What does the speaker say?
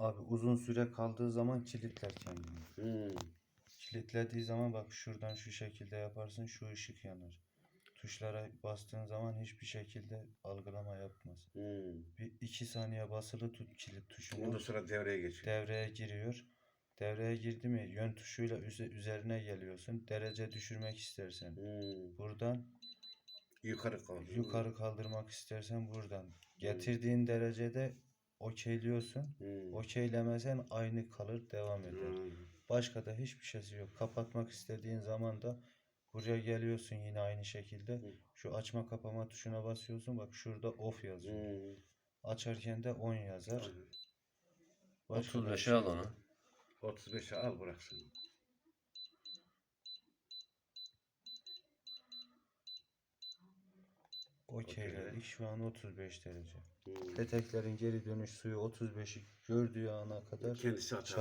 Abi uzun süre kaldığı zaman kilitler kendini. Hmm. Kilitlediği zaman bak şuradan şu şekilde yaparsın şu ışık yanar. Tuşlara bastığın zaman hiçbir şekilde algılama yapmaz. Hmm. Bir iki saniye basılı tut kilit tuşunu. Ondan sonra devreye geçiyor. Devreye giriyor. Devreye girdi mi yön tuşuyla üze- üzerine geliyorsun. Derece düşürmek istersen Hmm. buradan Yukarı kaldı. yukarı kaldırmak istersen buradan. Getirdiğin derecede okeyliyorsun. Hmm. Okeylemesen aynı kalır devam eder. Hmm. Başka da hiçbir şeysi yok. Kapatmak istediğin zaman da buraya geliyorsun yine aynı şekilde. Hı. Şu açma kapama tuşuna basıyorsun. Bak şurada off yazıyor. Hmm. Açarken de on yazar. Aynen. Başka da bir 35'e şey al onu. 35'e al bıraksın. Okeyledik. Şu an 35 derece. Hmm. Peteklerin geri dönüş suyu 35'i gördüğü ana kadar Kendisi çalışır.